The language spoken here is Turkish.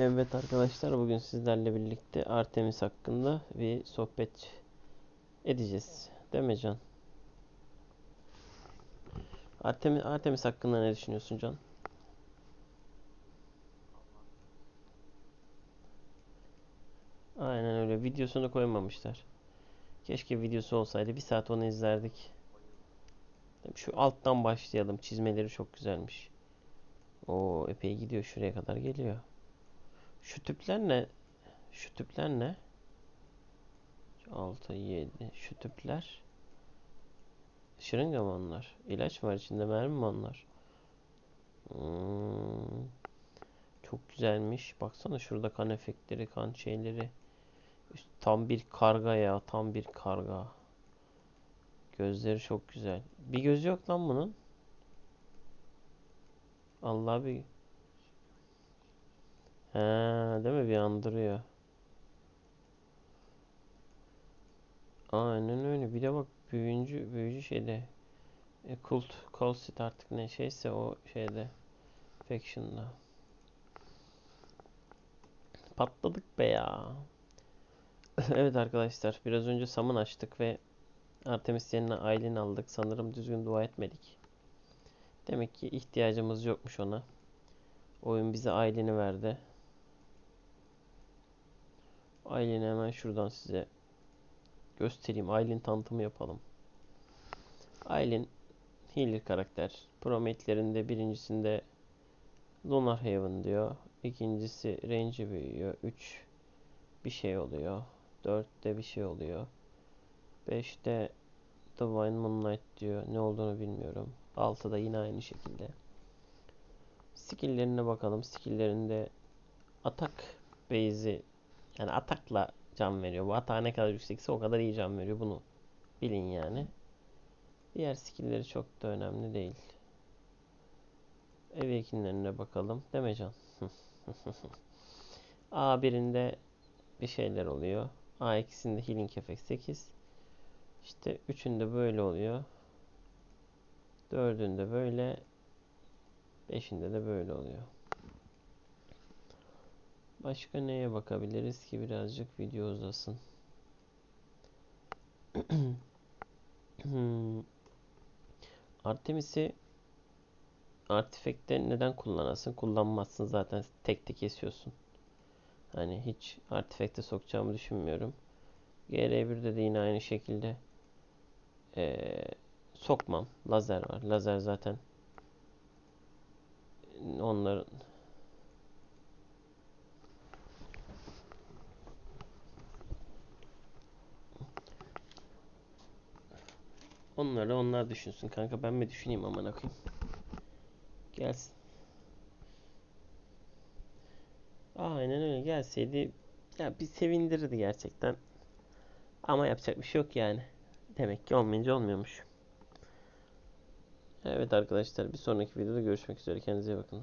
Evet arkadaşlar bugün sizlerle birlikte Artemis hakkında bir sohbet edeceğiz. Değil mi Can? Artemis, Artemis hakkında ne düşünüyorsun Can? Aynen öyle. Videosunu koymamışlar. Keşke videosu olsaydı. Bir saat onu izlerdik. Şu alttan başlayalım. Çizmeleri çok güzelmiş. O epey gidiyor. Şuraya kadar geliyor. Şu tüpler ne? Şu tüpler ne? 6, 7. Şu tüpler. Şırınga mı onlar? İlaç var içinde? Mermi mi onlar? Hmm. Çok güzelmiş. Baksana şurada kan efektleri, kan şeyleri. Tam bir karga ya. Tam bir karga. Gözleri çok güzel. Bir gözü yok lan bunun. Allah bir... He, değil mi? Bir andırıyor. Aynen öyle. Bir de bak büyücü büyücü şeyde e, Kult Colsit artık ne şeyse o şeyde Faction'da. Patladık be ya. Evet arkadaşlar biraz önce summon açtık ve Artemis yerine Aylin aldık. Sanırım düzgün dua etmedik. Demek ki ihtiyacımız yokmuş ona. Oyun bize Aylin'i verdi. Aylin'i hemen şuradan size göstereyim. Aylin tanıtımı yapalım. Aylin healer karakter. Promate'lerinde birincisinde Lunar Haven diyor. İkincisi range büyüyor. 3 bir şey oluyor. 4'te bir şey oluyor. 5'te Divine Moonlight diyor. Ne olduğunu bilmiyorum. 6'da yine aynı şekilde. Skill'lerine bakalım. Skill'lerinde atak base'i yani atakla can veriyor. Bu atağı ne kadar yüksekse o kadar iyi can veriyor. Bunu bilin yani. Diğer skill'leri çok da önemli değil. Ev ekinlerine bakalım. Deme can. A1'inde bir şeyler oluyor. A2'sinde healing effect 8. İşte üçünde böyle oluyor. Dördünde böyle. Beşinde de böyle oluyor. Başka neye bakabiliriz ki birazcık video uzasın. Hmm. Artemis'i Artifact'te neden kullanasın? Kullanmazsın zaten tek tek kesiyorsun. Hani hiç Artifact'e sokacağımı düşünmüyorum. GR1'de de yine aynı şekilde ee, sokmam. Lazer var. Lazer zaten onların onları onlar düşünsün kanka ben mi düşüneyim aman akıyım. Gelsin. Aynen öyle gelseydi ya bir sevindirirdi gerçekten. Ama yapacak bir şey yok yani. Demek ki olmayınca olmuyormuş. Evet arkadaşlar bir sonraki videoda görüşmek üzere. Kendinize iyi bakın.